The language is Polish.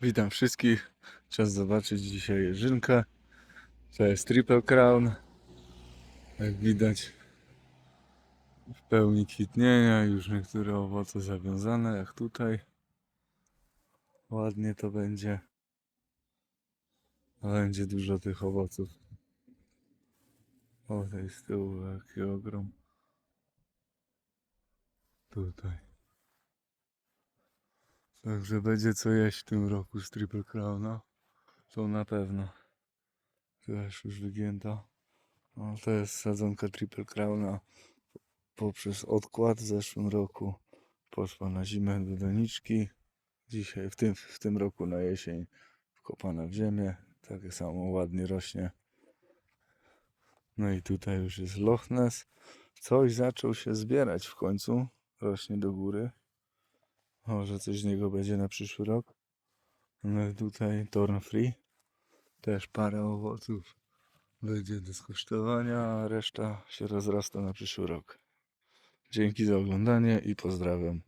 Witam wszystkich. Czas zobaczyć dzisiaj jeżynkę. To jest Triple Crown. Jak widać w pełni kwitnienia. Już niektóre owoce zawiązane, jak tutaj. Ładnie to będzie. Będzie dużo tych owoców. O, tutaj z tyłu jaki ogrom. Tutaj. Także będzie co jeść w tym roku z Triple Crowna. To na pewno. Też już wygięta. No, to jest sadzonka Triple Crowna. Poprzez odkład w zeszłym roku poszła na zimę do doniczki. Dzisiaj, w tym, w tym roku na jesień wkopana w ziemię. Takie samo ładnie rośnie. No i tutaj już jest Loch Ness. Coś zaczął się zbierać w końcu. Rośnie do góry. Może coś z niego będzie na przyszły rok. No tutaj Torn Free. Też parę owoców będzie do skosztowania, a reszta się rozrasta na przyszły rok. Dzięki za oglądanie i pozdrawiam.